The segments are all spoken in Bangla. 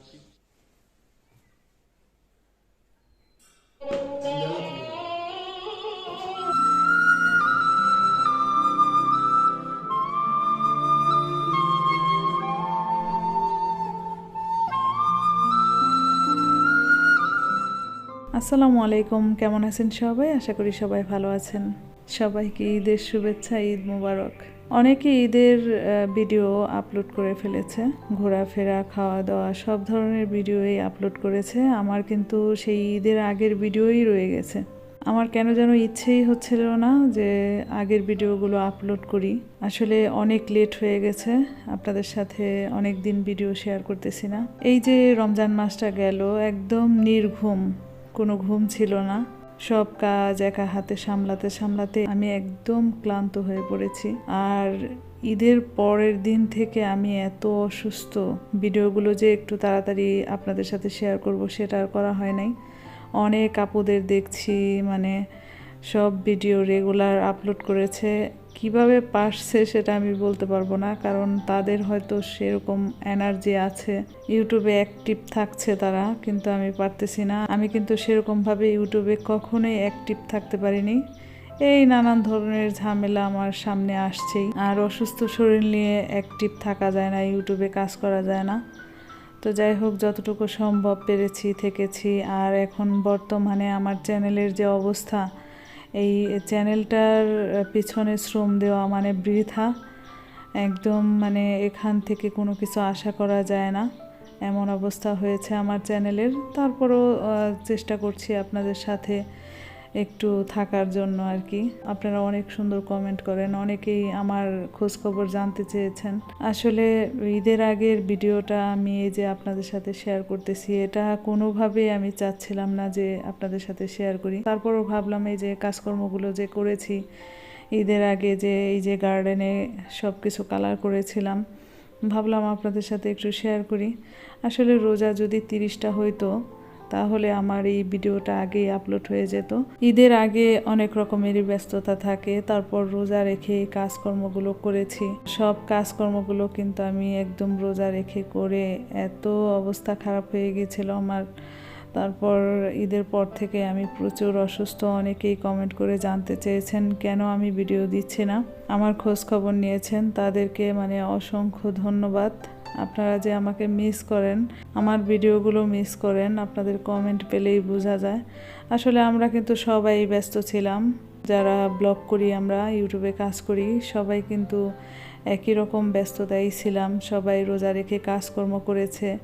আপনি আসসালামু আলাইকুম, কেমন আছেন সবাই? আশা করি সবাই ভালো আছেন। সবাইকে ঈদের শুভেচ্ছা, ঈদ মুবারক। অনেকে ঈদের ভিডিও আপলোড করে ফেলেছে। ঘোরাফেরা খাওয়া দাওয়া সব ধরনের ভিডিওই আপলোড করেছে। আমার কিন্তু সেই ঈদের আগের ভিডিওই রয়ে গেছে। আমার কেন যেন ইচ্ছেই হচ্ছিল না যে আগের ভিডিওগুলো আপলোড করি। আসলে অনেক লেট হয়ে গেছে। আপনাদের সাথে অনেক দিন ভিডিও শেয়ার করতেছি না। এই যে রমজান মাসটা গেল, একদম নির্ঘুম। কোনো ঘুম ছিল না। সব কাজ একা হাতে সামলাতে সামলাতে আমি একদম ক্লান্ত হয়ে পড়েছি। আর ঈদের পরের দিন থেকে আমি এত অসুস্থ। ভিডিওগুলো যে একটু তাড়াতাড়ি আপনাদের সাথে শেয়ার করব সেটা আর করা হয় নাই। অনেক আপুদের দেখছি মানে সব ভিডিও রেগুলার আপলোড করেছে। কীভাবে পারছে সেটা আমি বলতে পারব না, কারণ তাদের হয়তো সেরকম এনার্জি আছে। ইউটিউবে অ্যাক্টিভ থাকছে তারা, কিন্তু আমি পারতেছি না। আমি কিন্তু সেরকমভাবে ইউটিউবে কখনোই অ্যাক্টিভ থাকতে পারিনি। এই নানান ধরনের ঝামেলা আমার সামনে আসছেই। আর অসুস্থ শরীর নিয়ে অ্যাক্টিভ থাকা যায় না ইউটিউবে কাজ করা যায় না। তো যাই হোক, যতটুকু সম্ভব পেরেছি, থেকেছি। আর এখন বর্তমানে আমার চ্যানেলের যে অবস্থা এই চ্যানেলটার পিছনে শ্রম দেওয়া মানে বৃথা। একদম মানে এখান থেকে কোনো কিছু আশা করা যায় না। এমন অবস্থা হয়েছে আমার চ্যানেলের। তারপরও চেষ্টা করছি আপনাদের সাথে একটু থাকার জন্য আর কি। আপনারা অনেক সুন্দর কমেন্ট করেন, অনেকেই আমার খোঁজ খবর জানতে চেয়েছেন। আসলে ঈদের আগের ভিডিওটা আমি এই যে আপনাদের সাথে শেয়ার করতেছি, এটা কোনোভাবেই আমি চাচ্ছিলাম না যে আপনাদের সাথে শেয়ার করি। তারপরও ভাবলাম এই যে কাজকর্মগুলো যে করেছি, ঈদের আগে যে এই যে গার্ডেনে সব কিছু কালার করেছিলাম, ভাবলাম আপনাদের সাথে একটু শেয়ার করি। আসলে রোজা যদি তিরিশটা হইতো তাহলে আমার এই ভিডিওটা আগেই আপলোড হয়ে যেত। ঈদের আগে অনেক রকমেরই ব্যস্ততা থাকে, তারপর রোজা রেখে এই কাজকর্মগুলো করেছি। সব কাজকর্মগুলো কিন্তু আমি একদম রোজা রেখে করে এত অবস্থা খারাপ হয়ে গিয়েছিল আমার। তারপর ঈদের পর থেকে আমি প্রচুর অসুস্থ, অনেকেই কমেন্ট করে জানতে চেয়েছেন, কেন আমি ভিডিও দিচ্ছি না? আমার খোঁজ খবর নিয়েছেন, তাদেরকে মানে অসংখ্য ধন্যবাদ। আপনারা যে আমাকে মিস করেন, আমার ভিডিওগুলো মিস করেন, আপনাদের কমেন্ট পেলেই বোঝা যায়। আসলে আমরা কিন্তু সবাই ব্যস্ত ছিলাম। যারা ব্লগ করি আমরা ইউটিউবে কাজ করি, সবাই কিন্তু একই রকম ব্যস্ততায় ছিলাম। সবাই রোজা রেখে কাজকর্ম করেছে।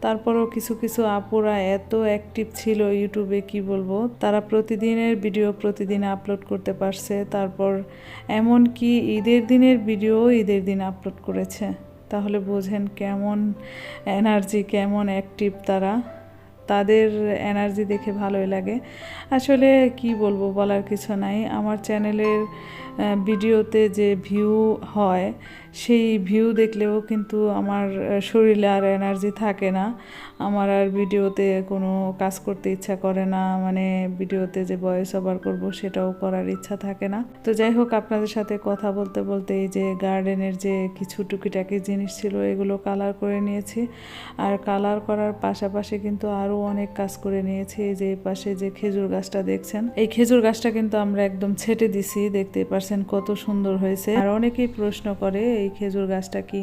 তারপরও কিছু কিছু আপুরা এত অ্যাক্টিভ ছিল ইউটিউবে কি বলব? তারা প্রতিদিনের ভিডিও প্রতিদিন আপলোড করতে পারছে। তারপর এমন কি ঈদের দিনের ভিডিও ঈদের দিন আপলোড করেছে। তাহলে বোঝেন কেমন এনার্জি কেমন অ্যাক্টিভ তারা। তাদের এনার্জি দেখে ভালোই লাগে। আসলে কি বলব বলার কিছু নাই। আমার চ্যানেলের ভিডিওতে যে ভিউ হয় সেই ভিউ দেখলেও কিন্তু আমার শরীরে আর এনার্জি থাকে না। আমার আর ভিডিওতে কোনো কাজ করতে ইচ্ছা করে না। মানে ভিডিওতে যে ভয়েস ওভার করব সেটাও করার ইচ্ছা থাকে না। তো যাই হোক, আপনাদের সাথে কথা বলতে বলতে এই যে গার্ডেনের যে কিছু টুকিটাকি জিনিস ছিল, এগুলো কালার করে নিয়েছি। আর কালার করার পাশাপাশি কিন্তু আরও অনেক কাজ করে নিয়েছি। এই যে পাশে যে খেজুর গাছটা দেখছেন, এই খেজুর গাছটা কিন্তু আমরা একদম ছেটে দিছি। দেখতেই পারছেন কত সুন্দর হয়েছে। আর অনেকেই প্রশ্ন করে এই খেজুর গাছটা কি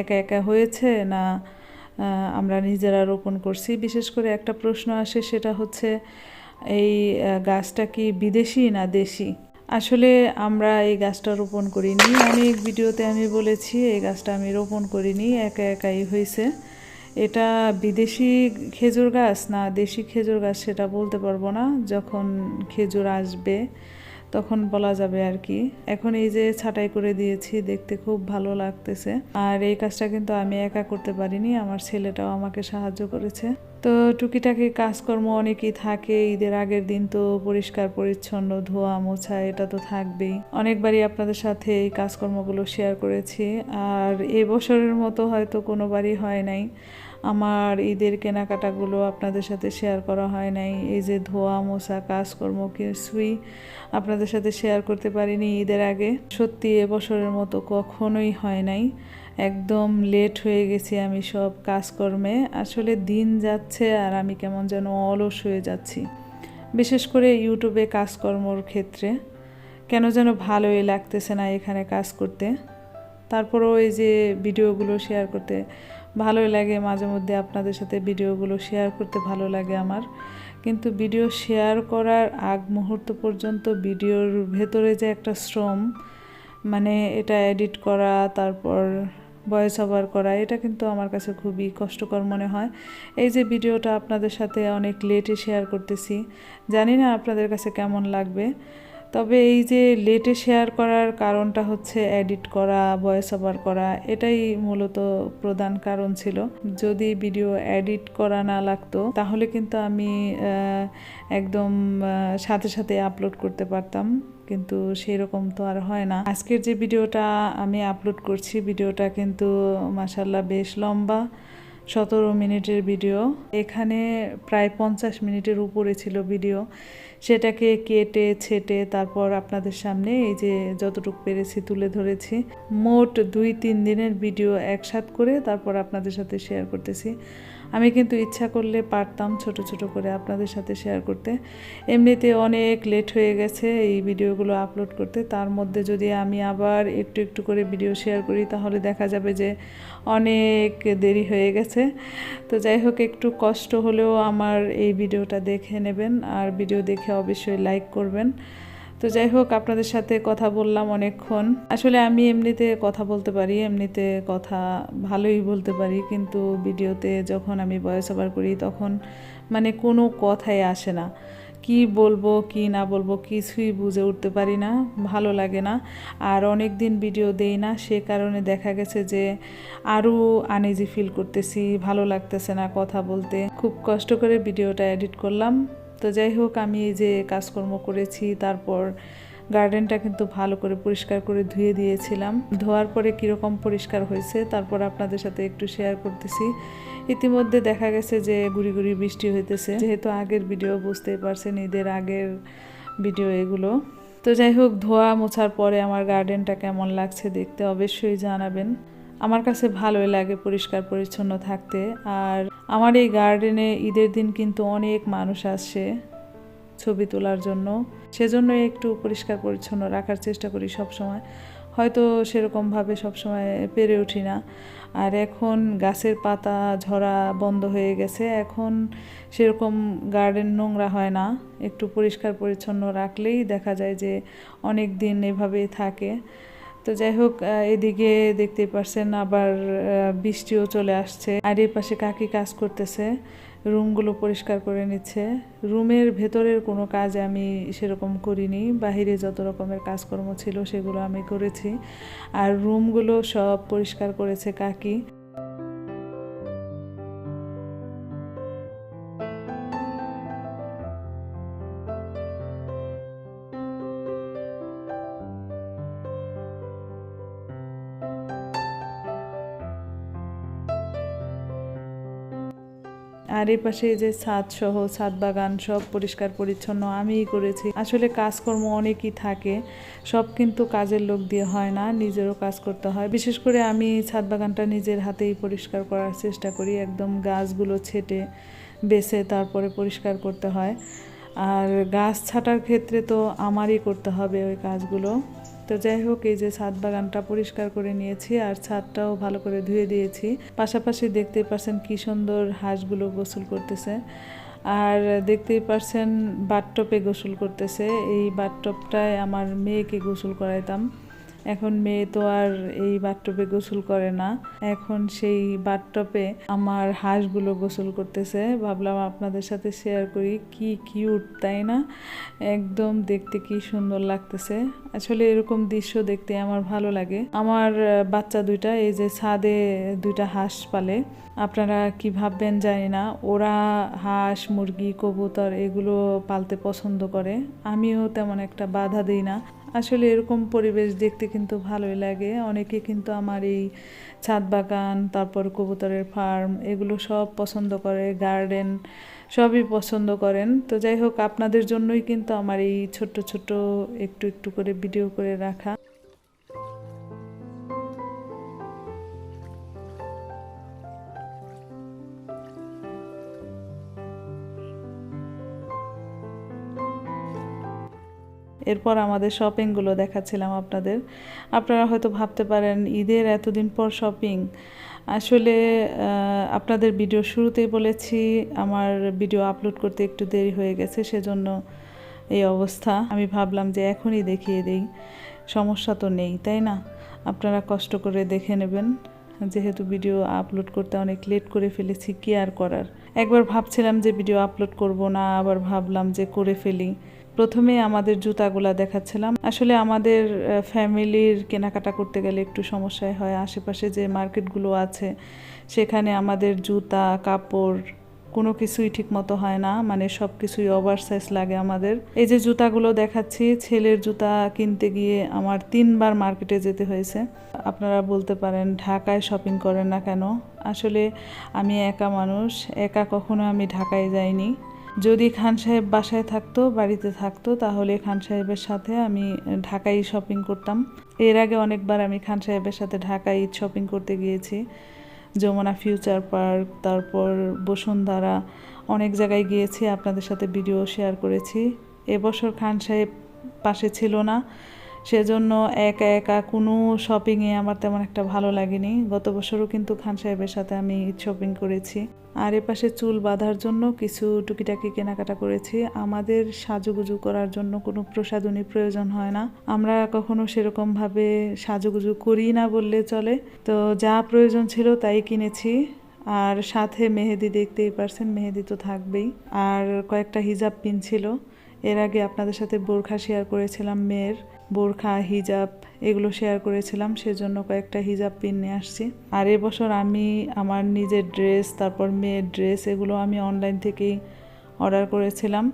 একা একা হয়েছে না আমরা নিজেরা রোপণ করছি? বিশেষ করে একটা প্রশ্ন আসে, সেটা হচ্ছে, এই গাছটা কি বিদেশি না দেশি? আসলে আমরা এই গাছটা রোপণ করিনি। অনেক ভিডিওতে আমি বলেছি, এই গাছটা আমি রোপণ করিনি, একা একাই হয়েছে। এটা বিদেশি খেজুর গাছ না দেশি খেজুর গাছ সেটা বলতে পারব না। যখন খেজুর আসবে তখন বলা যাবে আর কি। এখন এই যে ছাটাই করে দিয়েছি, দেখতে খুব ভালো লাগতেছে। আর এই কাজটা কিন্তু আমি একা করতে পারিনি, আমার ছেলেটাও আমাকে সাহায্য করেছে। তো টুকিটাকি কাজকর্ম অনেকই থাকে, ঈদের আগের দিন তো পরিষ্কার, পরিচ্ছন্ন, ধোয়া, মোছা, এটা তো থাকবেই। অনেকবারই আপনাদের সাথে এই কাজকর্মগুলো শেয়ার করেছি, আর এই বছরের মতো হয়তো কোনোবারই হয় নাই। আমার ঈদের কেনাকাটাগুলো আপনাদের সাথে শেয়ার করা হয় নাই। এই যে ধোয়া, মোছা, কাজকর্ম কিছুই আপনাদের সাথে শেয়ার করতে পারিনি ঈদের আগে। সত্যি এবছরের মতো কখনোই হয় নাই। একদম লেট হয়ে গেছি আমি সব কাজকর্মে। আসলে দিন যাচ্ছে আর আমি কেমন যেন অলস হয়ে যাচ্ছি। বিশেষ করে ইউটিউবে কাজকর্মর ক্ষেত্রে। কেন যেন ভালোই লাগতেছে না এখানে কাজ করতে। তারপরেও এই যে ভিডিওগুলো শেয়ার করতে ভালোই লাগে, মাঝে মধ্যে আপনাদের সাথে ভিডিওগুলো শেয়ার করতে ভালো লাগে আমার। কিন্তু ভিডিও শেয়ার করার আগ মুহূর্ত পর্যন্ত ভিডিওর ভেতরে যে একটা শ্রম মানে এটা এডিট করা, তারপর ভয়েস ওভার করা, এটা কিন্তু আমার কাছে খুবই কষ্টকর মনে হয়। এই যে ভিডিওটা আপনাদের সাথে অনেক লেটে শেয়ার করতেছি, জানি না আপনাদের কাছে কেমন লাগবে। তবে এই যে লেটে শেয়ার করার কারণটা হচ্ছে এডিট করা, ভয়েস ওভার করা, এটাই মূলত প্রধান কারণ ছিল। যদি ভিডিও এডিট করা না লাগতো, তাহলে কিন্তু আমি একদম সাথে সাথে আপলোড করতে পারতাম। কিন্তু সেই রকম তো আর হয় না। আজকের যে ভিডিওটা আমি আপলোড করছি, ভিডিওটা কিন্তু মাসাল্লাহ বেশ লম্বা, সতেরো মিনিটের ভিডিও। এখানে প্রায় পঞ্চাশ মিনিটের উপরে ছিল ভিডিও। সেটাকে কেটে, ছেটে তারপর আপনাদের সামনে এই যে যতটুকু পেরেছি তুলে ধরেছি। মোট দুই তিন দিনের ভিডিও একসাথ করে তারপর আপনাদের সাথে শেয়ার করতেছি। আমি কিন্তু ইচ্ছা করলে পারতাম ছোট ছোট করে আপনাদের সাথে শেয়ার করতে। এমনিতে অনেক লেট হয়ে গেছে এই ভিডিওগুলো আপলোড করতে। তার মধ্যে যদি আমি আবার একটু একটু করে ভিডিও শেয়ার করি, তাহলে দেখা যাবে যে অনেক দেরি হয়ে গেছে। তো যাই হোক, একটু কষ্ট হলেও আমার এই ভিডিওটা দেখে নেবেন। আর ভিডিও দেখে অবশ্যই লাইক করবেন। তো যাই হোক, আপনাদের সাথে কথা বললাম অনেকক্ষণ। আসলে আমি এমনিতে কথা বলতে পারি, এমনিতে কথা ভালোই বলতে পারি, কিন্তু ভিডিওতে যখন আমি ভয়েস ওভার করি তখন মানে কোনো কথাই আসে না। কি বলব, কি না বলব কিছুই বুঝে উঠতে পারি না, ভালো লাগে না। আর অনেক দিন ভিডিও দেই না, সে কারণে দেখা গেছে যে আরও আনইজি ফিল করতেছি, ভালো লাগতেছে না কথা বলতে। খুব কষ্ট করে ভিডিওটা এডিট করলাম। তো যাই হোক, আমি এই যে কাজকর্ম করেছি, তারপর গার্ডেনটা কিন্তু ভালো করে পরিষ্কার করে ধুয়ে দিয়েছিলাম। ধোয়ার পরে কীরকম পরিষ্কার হয়েছে, তারপর আপনাদের সাথে একটু শেয়ার করতেছি। ইতিমধ্যে দেখা গেছে যে গুড়ি গুড়ি বৃষ্টি হইতেছে। যেহেতু আগের ভিডিও বুঝতেই পারছেন, ঈদের আগের ভিডিও এগুলো। তো যাই হোক, ধোয়া মোছার পরে আমার গার্ডেনটা কেমন লাগছে দেখতে অবশ্যই জানাবেন। আমার কাছে ভালোই লাগে পরিষ্কার পরিচ্ছন্ন থাকতে, আর আমার এই গার্ডেনে ঈদের দিন কিন্তু অনেক মানুষ আসে ছবি তোলার জন্য। সেজন্য একটু পরিষ্কার পরিচ্ছন্ন রাখার চেষ্টা করি সব সময় হয়তো সেরকমভাবে সবসময় পেরে উঠি না। আর এখন গাছের পাতা ঝরা বন্ধ হয়ে গেছে। এখন সেরকম গার্ডেন নোংরা হয় না। একটু পরিষ্কার পরিচ্ছন্ন রাখলেই দেখা যায় যে অনেক দিন এভাবেই থাকে। তো যাই হোক এদিকে দেখতে পারছেন আবার বৃষ্টিও চলে আসছে। আর এর পাশে কাকি কাজ করতেছে, রুমগুলো পরিষ্কার করে নিচ্ছে। রুমের ভেতরের কোনো কাজ আমি সেরকম করিনি, বাহিরে যত রকমের কাজকর্ম ছিল সেগুলো আমি করেছি। আর রুমগুলো সব পরিষ্কার করেছে কাকি। আর এই পাশে যে ছাদ সহ, ছাদ বাগান সব পরিষ্কার পরিচ্ছন্ন, আমিই করেছি। আসলে কাজকর্ম অনেকই থাকে, সব কিন্তু কাজের লোক দিয়ে হয় না, নিজেরও কাজ করতে হয়। বিশেষ করে আমি ছাদ বাগানটা নিজের হাতেই পরিষ্কার করার চেষ্টা করি, একদম গাছগুলো ছেটে বেছে তারপরে পরিষ্কার করতে হয়। আর গাছ ছাটার ক্ষেত্রে তো আমারই করতে হবে ওই কাজগুলো। তো যাই হোক, এই যে ছাদ বাগানটা পরিষ্কার করে নিয়েছি আর ছাদটাও ভালো করে ধুয়ে দিয়েছি। পাশাপাশি দেখতেই পাচ্ছেন কি সুন্দর হাঁসগুলো গোসল করতেছে। আর দেখতেই পারছেন বাথটপে গোসল করতেছে। এই বাথটপটায় আমার মেয়েকে গোসল করাইতাম। এখন মেয়ে তো আর এই বাথটপে গোসল করে না। এখন সেই বাথটপে আমার হাঁসগুলো গোসল করতেছে। ভাবলাম আপনাদের সাথে শেয়ার করি, কি কিউট তাই না? একদম দেখতে কি সুন্দর লাগতেছে। আসলে এরকম দৃশ্য দেখতে আমার ভালো লাগে। আমার বাচ্চা দুইটা, এই যে ছাদে দুইটা হাঁস পালে। আপনারা কি ভাববেন জানি না, ওরা হাঁস, মুরগি, কবুতর এগুলো পালতে পছন্দ করে। আমিও তেমন একটা বাধা দিই না। আসলে এরকম পরিবেশ দেখতে কিন্তু ভালোই লাগে। অনেকে কিন্তু আমার এই ছাদ বাগান, তারপর কবুতরের ফার্ম এগুলো সব পছন্দ করে গার্ডেন সবই পছন্দ করেন। তো যাই হোক, আপনাদের জন্যই কিন্তু আমার এই ছোট্ট ছোট্ট একটু একটু করে ভিডিও করে রাখা। এরপর আমাদের শপিংগুলো দেখাচ্ছিলাম আপনাদের। আপনারা হয়তো ভাবতে পারেন, ঈদের এতদিন পর শপিং আসলে আপনাদের ভিডিও শুরুতেই বলেছি, আমার ভিডিও আপলোড করতে একটু দেরি হয়ে গেছে, সেজন্য এই অবস্থা। আমি ভাবলাম যে এখনই দেখিয়ে দিই, সমস্যা তো নেই, তাই না? আপনারা কষ্ট করে দেখে নেবেন, যেহেতু ভিডিও আপলোড করতে অনেক লেট করে ফেলেছি, কি আর করার? একবার ভাবছিলাম যে ভিডিও আপলোড করব না, আবার ভাবলাম যে করে ফেলি। প্রথমে আমাদের জুতাগুলা দেখাচ্ছিলাম। আসলে আমাদের ফ্যামিলির কেনাকাটা করতে গেলে একটু সমস্যায় হয়। আশেপাশে যে মার্কেটগুলো আছে, সেখানে আমাদের জুতা, কাপড় কোনো কিছুই ঠিক মতো হয় না। মানে সব কিছুই ওভার সাইজ লাগে আমাদের। এই যে জুতাগুলো দেখাচ্ছি, ছেলের জুতা কিনতে গিয়ে আমার তিনবার মার্কেটে যেতে হয়েছে। আপনারা বলতে পারেন, ঢাকায় শপিং করেন না কেন? আসলে আমি একা মানুষ, একা কখনো আমি ঢাকায় যাইনি। যদি খান সাহেব বাসায় থাকতো, বাড়িতে থাকতো, তাহলে খান সাহেবের সাথে আমি ঢাকায় শপিং করতাম। এর আগে অনেকবার আমি খান সাহেবের সাথে ঢাকায় ঈদ শপিং করতে গিয়েছি। যমুনা ফিউচার পার্ক তারপর বসুন্ধারা, অনেক জায়গায় গিয়েছি, আপনাদের সাথে ভিডিও শেয়ার করেছি। এবছর খান সাহেব পাশে ছিল না। সেজন্য একা একা কোনো শপিংয়ে আমার তেমন একটা ভালো লাগেনি। গত বছরও কিন্তু খান সাহেবের সাথে আমি শপিং করেছি। আর এপাশে চুল বাঁধার জন্য কিছু টুকিটাকি কেনাকাটা করেছি। আমাদের সাজুগুজু করার জন্য কোনো প্রসাধনী প্রয়োজন হয় না। আমরা কখনো সেরকমভাবে সাজুগুজু করি না বললে চলে। তো যা প্রয়োজন ছিল তাই কিনেছি। আর সাথে মেহেদি দেখতেই পারছেন, মেহেদি তো থাকবেই। আর কয়েকটা হিজাব পিন ছিল। এর আগে আপনাদের সাথে বোরখা শেয়ার করেছিলাম মেয়ের। বোরখা, হিজাব এগুলো শেয়ার করেছিলাম, সেজন্য কয়েকটা হিজাব পিন নিয়ে আসছি। আর এবছর আমি আমার নিজের ড্রেস তারপর মেয়ের ড্রেস এগুলো আমি অনলাইন থেকেই অর্ডার করেছিলাম।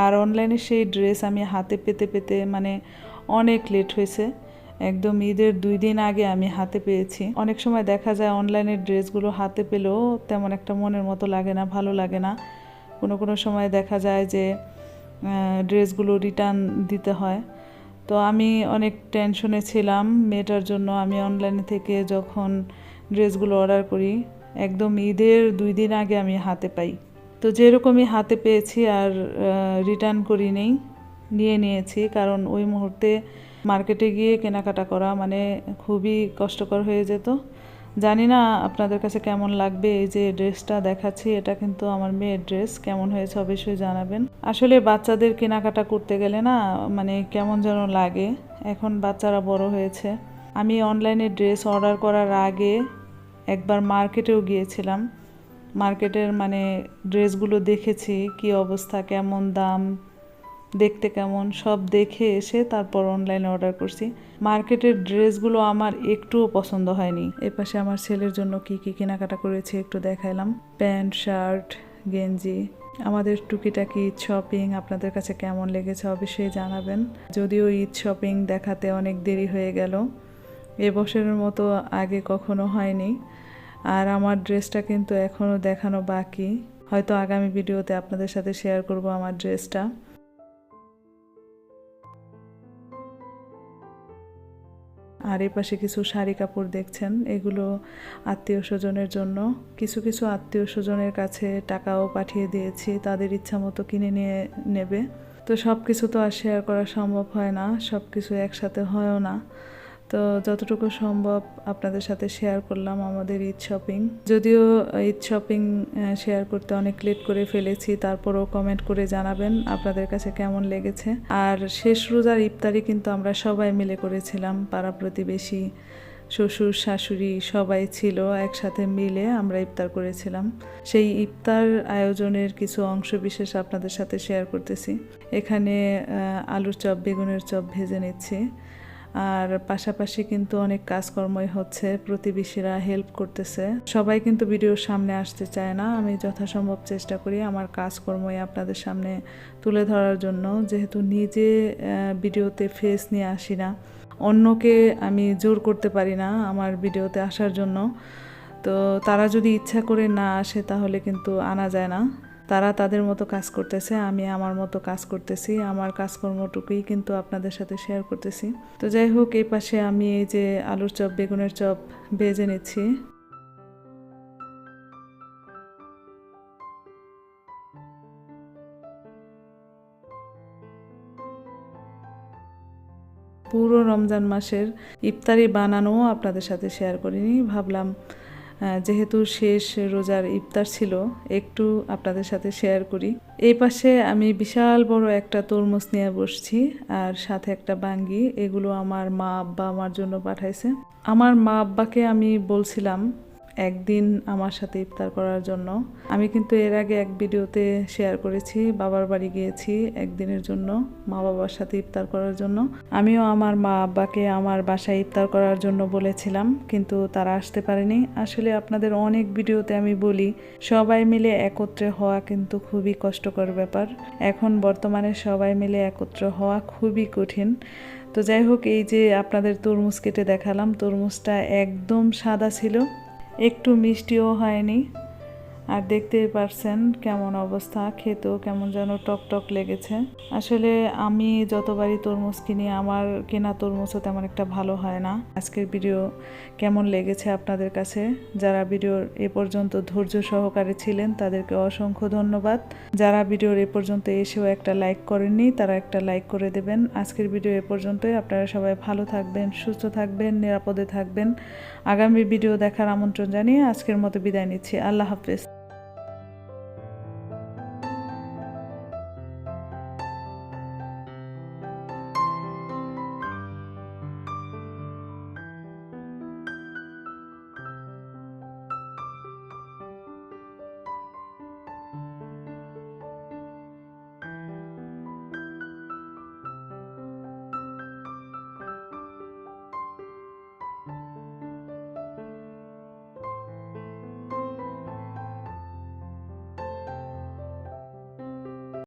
আর অনলাইনে সেই ড্রেস আমি হাতে পেতে পেতে মানে অনেক লেট হয়েছে। একদম ঈদের দুই দিন আগে আমি হাতে পেয়েছি। অনেক সময় দেখা যায় অনলাইনের ড্রেসগুলো হাতে পেলেও তেমন একটা মনের মতো লাগে না, ভালো লাগে না। কোনো কোনো সময় দেখা যায় যে ড্রেসগুলো রিটার্ন দিতে হয়। তো আমি অনেক টেনশনে ছিলাম। মেয়েটার জন্য আমি অনলাইনে থেকে যখন ড্রেসগুলো অর্ডার করি, একদম ঈদের দুই দিন আগে আমি হাতে পাই। তো যেরকমই হাতে পেয়েছি আর রিটার্ন করি নেই, নিয়ে নিয়েছি। কারণ ওই মুহূর্তে মার্কেটে গিয়ে কেনাকাটা করা মানে খুবই কষ্টকর হয়ে যেত। জানি না আপনাদের কাছে কেমন লাগবে, এই যে ড্রেসটা দেখাচ্ছি, এটা কিন্তু আমার মেয়ের ড্রেস, কেমন হয়েছে অবশ্যই জানাবেন। আসলে বাচ্চাদের কেনাকাটা করতে গেলে না মানে কেমন যেন লাগে, এখন বাচ্চারা বড় হয়েছে। আমি অনলাইনে ড্রেস অর্ডার করার আগে একবার মার্কেটেও গিয়েছিলাম। মার্কেটের মানে ড্রেসগুলো দেখেছি, কি অবস্থা, কেমন দাম দেখতে কেমন? সব দেখে এসে তারপর অনলাইনে অর্ডার করছি। মার্কেটের ড্রেসগুলো আমার একটুও পছন্দ হয়নি। এপাশে আমার ছেলের জন্য কি কি কেনাকাটা করেছি একটু দেখাইলাম। প্যান্ট, শার্ট, গেঞ্জি। আমাদের টুকিটাকি ঈদ শপিং আপনাদের কাছে কেমন লেগেছে অবশ্যই জানাবেন। যদিও ঈদ শপিং দেখাতে অনেক দেরি হয়ে গেল। এবছরের মতো আগে কখনো হয়নি। আর আমার ড্রেসটা কিন্তু এখনও দেখানো বাকি। হয়তো আগামী ভিডিওতে আপনাদের সাথে শেয়ার করব আমার ড্রেসটা। আর এ পাশে কিছু শাড়ি কাপড় দেখছেন। এগুলো আত্মীয় স্বজনের জন্য। কিছু কিছু আত্মীয় স্বজনের কাছে টাকাও পাঠিয়ে দিয়েছি। তাদের ইচ্ছা মতো কিনে নিয়ে নেবে। তো সব কিছু তো আর শেয়ার করা সম্ভব হয় না। সব কিছু একসাথে হয়ও না। তো যতটুকু সম্ভব আপনাদের সাথে শেয়ার করলাম আমাদের ঈদ শপিং যদিও ঈদ শপিং শেয়ার করতে অনেক লেট করে ফেলেছি, তারপরও কমেন্ট করে জানাবেন আপনাদের কাছে কেমন লেগেছে। আর শেষ রোজার ইফতারি কিন্তু আমরা সবাই মিলে করেছিলাম, পাড়া প্রতিবেশী, শ্বশুর, শাশুড়ি সবাই ছিল, একসাথে মিলে আমরা ইফতার করেছিলাম। সেই ইফতার আয়োজনের কিছু অংশ বিশেষ আপনাদের সাথে শেয়ার করতেছি। এখানে আলুর চপ, বেগুনের চপ ভেজে নিচ্ছি। আর পাশাপাশি কিন্তু অনেক কাজকর্মই হচ্ছে, প্রতিবেশীরা হেল্প করতেছে। সবাই কিন্তু ভিডিওর সামনে আসতে চায় না, আমি যথাসম্ভব চেষ্টা করি আমার কাজকর্মই আপনাদের সামনে তুলে ধরার জন্য। যেহেতু নিজে ভিডিওতে ফেস নিয়ে আসি না, অন্যকে আমি জোর করতে পারি না আমার ভিডিওতে আসার জন্য। তো তারা যদি ইচ্ছা করে না আসে তাহলে কিন্তু আনা যায় না। তারা তাদের মতো কাজ করতেছে, আমি আমার মতো কাজ করতেছি, আমার কাজকর্মটুকুই কিন্তু আপনাদের সাথে শেয়ার করতেছি। তো যাই হোক, এই পাশে আমি এই যে আলুর চপ, বেগুনের চপ ভেজে নিচ্ছি। পুরো রমজান মাসের ইফতারি বানানোও আপনাদের সাথে শেয়ার করিনি, ভাবলাম যেহেতু শেষ রোজার ইফতার ছিল, একটু আপনাদের সাথে শেয়ার করি। এই পাশে আমি বিশাল বড় একটা তরমুজ নিয়ে বসছি আর সাথে একটা বাঙ্গি, এগুলো আমার মা আব্বা আমার জন্য পাঠাইছে। আমার মা আব্বাকে আমি বলছিলাম একদিন আমার সাথে ইফতার করার জন্য। আমি কিন্তু এর আগে এক ভিডিওতে শেয়ার করেছি, বাবার বাড়ি গিয়েছি একদিনের জন্য, মা বাবার সাথে ইফতার করার জন্য। আমিও আমার মা আব্বাকে আমার বাসায় ইফতার করার জন্য বলেছিলাম, কিন্তু তারা আসতে পারেনি। আসলে আপনাদের অনেক ভিডিওতে আমি বলি, সবাই মিলে একত্রে হওয়া কিন্তু খুবই কষ্টকর ব্যাপার। এখন বর্তমানে সবাই মিলে একত্র হওয়া খুবই কঠিন। তো যাই হোক, এই যে আপনাদের তরমুজ কেটে দেখালাম, তরমুজটা একদম সাদা ছিল। একটু মিষ্টিও হয়নি। আর দেখতেই পারছেন কেমন অবস্থা, খেতেও কেমন যেন টক টক লেগেছে। আসলে আমি যতবারই তরমুজ কিনি, আমার কেনা তরমুজও তেমন একটা ভালো হয় না। আজকের ভিডিও কেমন লেগেছে আপনাদের কাছে? যারা ভিডিওর এ পর্যন্ত ধৈর্য সহকারে ছিলেন, তাদেরকে অসংখ্য ধন্যবাদ। যারা ভিডিওর এ পর্যন্ত এসেও একটা লাইক করেননি, তারা একটা লাইক করে দেবেন। আজকের ভিডিও এ পর্যন্তই। আপনারা সবাই ভালো থাকবেন, সুস্থ থাকবেন, নিরাপদে থাকবেন। আগামী ভিডিও দেখার আমন্ত্রণ জানিয়ে আজকের মতো বিদায় নিচ্ছি। আল্লাহ হাফেজ।